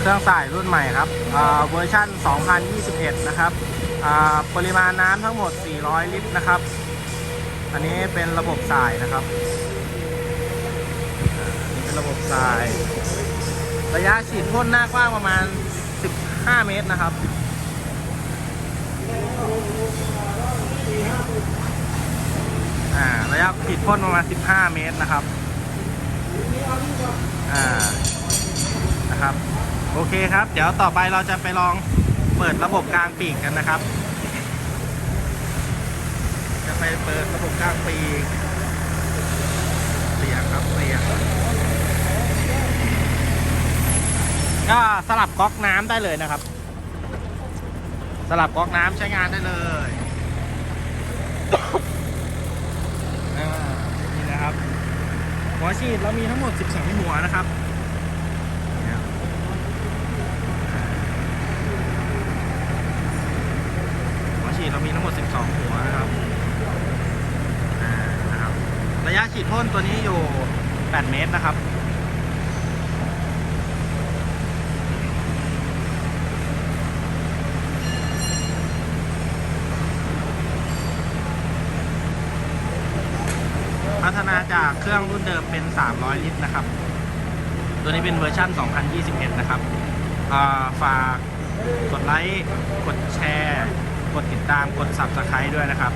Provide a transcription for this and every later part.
เครื่องใส่รุ่นใหม่ครับเวอร์ชัน2021 นะครับปริมาณน้ำทั้งหมด 400 ลิตรนะครับ อันนี้เป็นระบบสายนะครับนนี้เป็นระบบสาย ระยะฉีดพ่นหน้ากว้างประมาณ 15 เมตรนะครับระยะฉีดพ่นประมาณ 15 เมตรนะครับ โอเคครับ เดี๋ยวต่อไปเราจะไปลองเปิดระบบกลางปีกกันนะครับ จะไปเปิดระบบกลางปีก เสียงครับเสียงก็สลับก๊อกน้ำได้เลยนะครับ สลับก๊อกน้ำใช้งานได้เลยนี่นะครับ หัวฉีดเรามีทั้งหมด 12 หัวนะครับเนี่ยอ่าหัวฉีด เรามีทั้งหมด 12 หัวนะครับนะครับ ระยะฉีดพ่นตัวนี้อยู่ 8 เมตรนะครับพัฒนาจากเครื่องรุ่นเดิมเป็น 300 ลิตรนะครับ ตัวนี้เป็นเวอร์ชัน2021 นะครับ ฝากกดไลค์ กดแชร์ กดติดตามกด Subscribe ด้วยนะครับ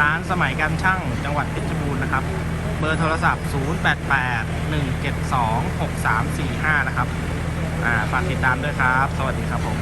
ร้านสมัยการช่างจังหวัดเพชรบูรณ์นะครับ เบอร์โทรศัพท์ 088 172 6345 นะครับฝากติดตามด้วยครับ สวัสดีครับผม